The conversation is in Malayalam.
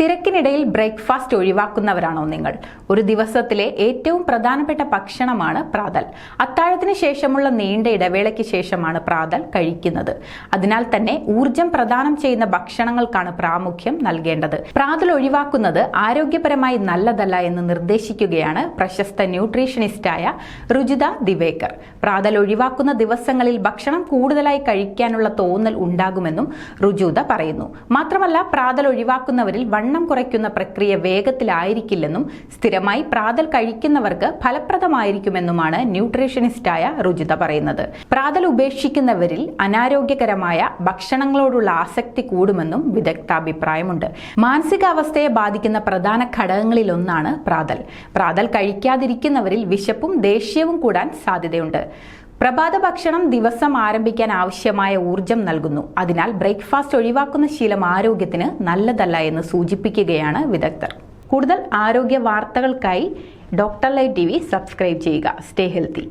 തിരക്കിനിടയിൽ ബ്രേക്ക്ഫാസ്റ്റ് ഒഴിവാക്കുന്നവരാണോ നിങ്ങൾ? ഒരു ദിവസത്തിലെ ഏറ്റവും പ്രധാനപ്പെട്ട ഭക്ഷണമാണ് പ്രാതൽ. അത്താഴത്തിന് ശേഷമുള്ള നീണ്ട ഇടവേളയ്ക്ക് ശേഷമാണ് പ്രാതൽ കഴിക്കുന്നത്. അതിനാൽ തന്നെ ഊർജം പ്രദാനം ചെയ്യുന്ന ഭക്ഷണങ്ങൾക്കാണ് പ്രാമുഖ്യം നൽകേണ്ടത്. പ്രാതൽ ഒഴിവാക്കുന്നത് ആരോഗ്യപരമായി നല്ലതല്ല എന്ന് നിർദ്ദേശിക്കുകയാണ് പ്രശസ്ത ന്യൂട്രീഷനിസ്റ്റായ രുചിത ദിവേക്കർ പ്രാതൽ ഒഴിവാക്കുന്ന ദിവസങ്ങളിൽ ഭക്ഷണം കൂടുതലായി കഴിക്കാനുള്ള തോന്നൽ ഉണ്ടാകുമെന്നും രുചിത പറയുന്നു. മാത്രമല്ല പ്രാതൽ ഒഴിവാക്കുന്നവരിൽ വണ്ണം കുറയ്ക്കുന്ന പ്രക്രിയ വേഗത്തിലായിരിക്കില്ലെന്നും സ്ഥിരമായി പ്രാതൽ കഴിക്കുന്നവർക്ക് ഫലപ്രദമായിരിക്കുമെന്നുമാണ് ന്യൂട്രീഷനിസ്റ്റായ രുചിത പറയുന്നത്. പ്രാതൽ ഉപേക്ഷിക്കുന്നവരിൽ അനാരോഗ്യകരമായ ഭക്ഷണങ്ങളോടുള്ള ആസക്തി കൂടുമെന്നും വിദഗ്ധ അഭിപ്രായമുണ്ട് മാനസികാവസ്ഥയെ ബാധിക്കുന്ന പ്രധാന ഘടകങ്ങളിലൊന്നാണ് പ്രാതൽ. പ്രാതൽ കഴിക്കാതിരിക്കുന്നവരിൽ വിശപ്പും ദേഷ്യവും കൂടാൻ സാധ്യതയുണ്ട്. പ്രഭാത ഭക്ഷണം ദിവസം ആരംഭിക്കാൻ ആവശ്യമായ ഊർജം നൽകുന്നു. അതിനാൽ ബ്രേക്ക്ഫാസ്റ്റ് ഒഴിവാക്കുന്ന ശീലം ആരോഗ്യത്തിന് നല്ലതല്ല എന്ന് സൂചിപ്പിക്കുകയാണ് വിദഗ്ധർ. കൂടുതൽ ആരോഗ്യ വാർത്തകൾക്കായി doctor light T V subscribe ചെയ്യുക. Stay healthy.